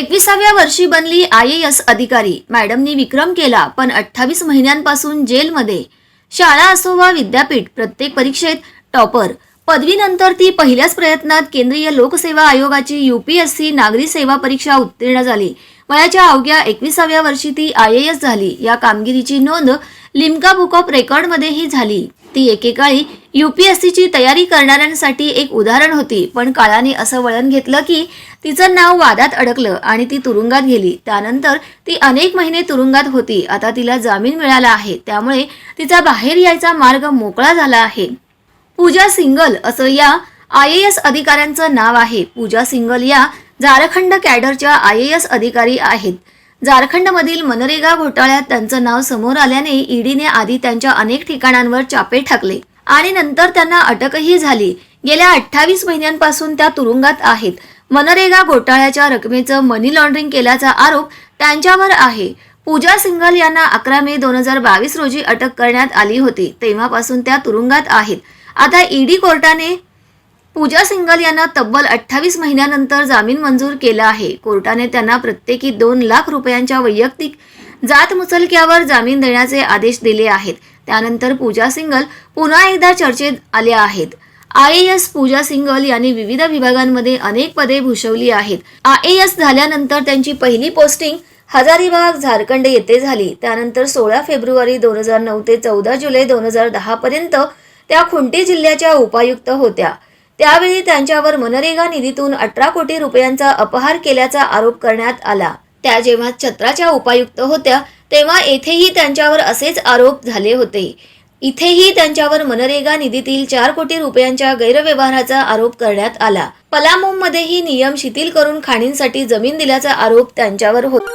एकविसाव्या वर्षी बनली आय ए एस अधिकारी. मॅडमनी विक्रम केला पण अठ्ठावीस महिन्यांपासून जेलमध्ये. शाळा असो वा विद्यापीठ प्रत्येक परीक्षेत टॉपर. पदवीनंतर ती पहिल्याच प्रयत्नात केंद्रीय लोकसेवा आयोगाची युपीएससी नागरी सेवा परीक्षा उत्तीर्ण झाली. वयाच्या अवघ्या एकविसाव्या वर्षी ती आय ए एस झाली. या कामगिरीची नोंद लिम्का बुक ऑफ रेकॉर्डमध्येही झाली. ती एकेकाळी युपीएससीची तयारी करणाऱ्यांसाठी एक उदाहरण होती. पण काळाने असं वळण घेतलं की तिचं नाव वादात अडकलं आणि ती तुरुंगात गेली. त्यानंतर ती अनेक महिने तुरुंगात होती. आता तिला जामीन मिळाला आहे. त्यामुळे तिचा बाहेर यायचा मार्ग मोकळा झाला आहे. पूजा सिंगल असं या आय ए एस अधिकाऱ्यांचं नाव आहे. पूजा सिंगल या झारखंड कॅडरच्या आय ए एस अधिकारी आहेत. झारखंडमधील मनरेगा घोटाळ्यात त्यांचं नाव समोर आल्याने ईडीने आधी त्यांच्या अनेक ठिकाणांवर चापे ठाकले. आणि नंतर त्यांना अटकही झाली. गेल्या अठ्ठावीस महिन्यांपासून त्या तुरुंगात आहेत. मनरेगा घोटाळ्याच्या रकमेचं मनी लॉन्ड्रिंग केल्याचा आरोप त्यांच्यावर आहे. पूजा सिंगल यांना अकरा मे दोन हजार बावीस रोजी अटक करण्यात आली होती. तेव्हापासून त्या तुरुंगात आहेत. आता ईडी कोर्टाने पूजा सिंगल यांना तब्बल अठ्ठावीस महिन्यानंतर जामीन मंजूर केला आहे. कोर्टाने त्यांना प्रत्येकी दोन लाख रुपयांच्या वैयक्तिक जात मुचलक्यावर जामीन देण्याचे आदेश दिले आहेत. त्यानंतर पूजा सिंगल पुन्हा एकदा चर्चेत आल्या आहेत. आय एस पूजा सिंगल यांनी विविध विभागांमध्ये अनेक पदे भूषवली आहेत. आय एस झाल्यानंतर त्यांची पहिली पोस्टिंग हजारीबाग झारखंड येथे झाली. त्यानंतर सोळा फेब्रुवारी दोन हजार नऊ ते चौदा जुलै दोन हजार दहा पर्यंत त्या खुंटी जिल्ह्याच्या उपायुक्त होत्या. त्यावेळी त्यांच्यावर मनरेगा निधीतून अठरा कोटी रुपयांचा अपहार केल्याचा आरोप करण्यात आला. त्या जेव्हा छत्राच्या उपायुक्त होत्या तेव्हा येथेही त्यांच्यावर असेच आरोप झाले होते. इथेही त्यांच्यावर मनरेगा निधीतील चार कोटी रुपयांच्या गैरव्यवहाराचा आरोप करण्यात आला. पलामूममध्येही नियम शिथिल करून खाणींसाठी जमीन दिल्याचा आरोप त्यांच्यावर होता.